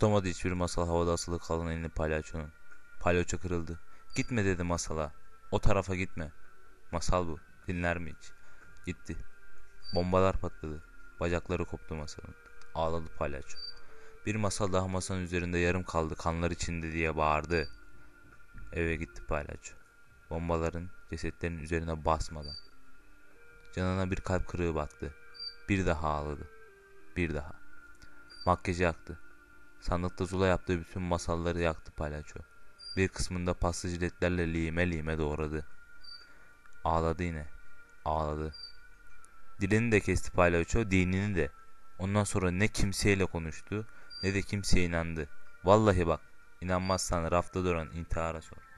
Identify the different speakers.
Speaker 1: Tutamadı hiçbir masal havada asılı kalan elini palyaçonun. Palyaço kırıldı. Gitme dedi masala. O tarafa gitme. Masal bu. Dinler mi hiç? Gitti. Bombalar patladı. Bacakları koptu masanın. Ağladı palyaço. Bir masal daha masanın üzerinde yarım kaldı kanlar içinde diye bağırdı. Eve gitti palyaço. Bombaların cesetlerin üzerine basmadan. Canına bir kalp kırığı battı. Bir daha ağladı. Bir daha. Makyajı yaktı. Sandıkta Zula yaptığı bütün masalları yaktı palyaço. Bir kısmında paslı jiletlerle lime lime doğradı. Ağladı yine. Ağladı. Dilini de kesti palyaço, dinini de. Ondan sonra ne kimseyle konuştu ne de kimseye inandı. Vallahi bak, inanmazsan rafta duran intihara sor.